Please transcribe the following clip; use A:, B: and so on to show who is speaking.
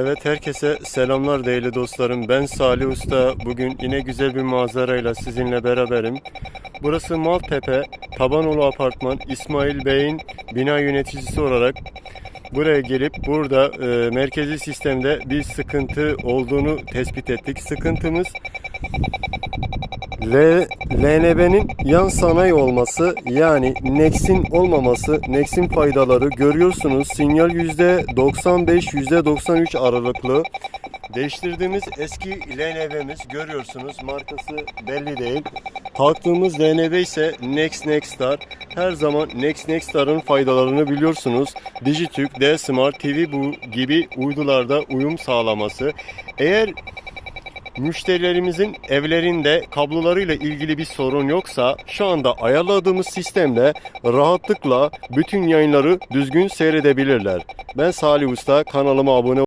A: Evet herkese selamlar değerli dostlarım. Ben Salih Usta. Bugün yine güzel bir manzarayla sizinle beraberim. Burası Maltepe, Tabanolu Apartman, İsmail Bey'in bina yöneticisi olarak buraya gelip burada e, merkezi sistemde bir sıkıntı olduğunu tespit ettik. Sıkıntımız L, LNB'nin yan sanayi olması yani Nex'in olmaması, Nex'in faydaları görüyorsunuz. Sinyal %95, %93 aralıklı. Değiştirdiğimiz eski LNB'miz görüyorsunuz. Markası belli değil. Taktığımız LNB ise Nex Nexstar. Her zaman Nex Nexstar'ın faydalarını biliyorsunuz. Digitürk, D-Smart, TV bu gibi uydularda uyum sağlaması. Eğer müşterilerimizin evlerinde kablolarıyla ilgili bir sorun yoksa şu anda ayarladığımız sistemle rahatlıkla bütün yayınları düzgün seyredebilirler. Ben Salih Usta kanalıma abone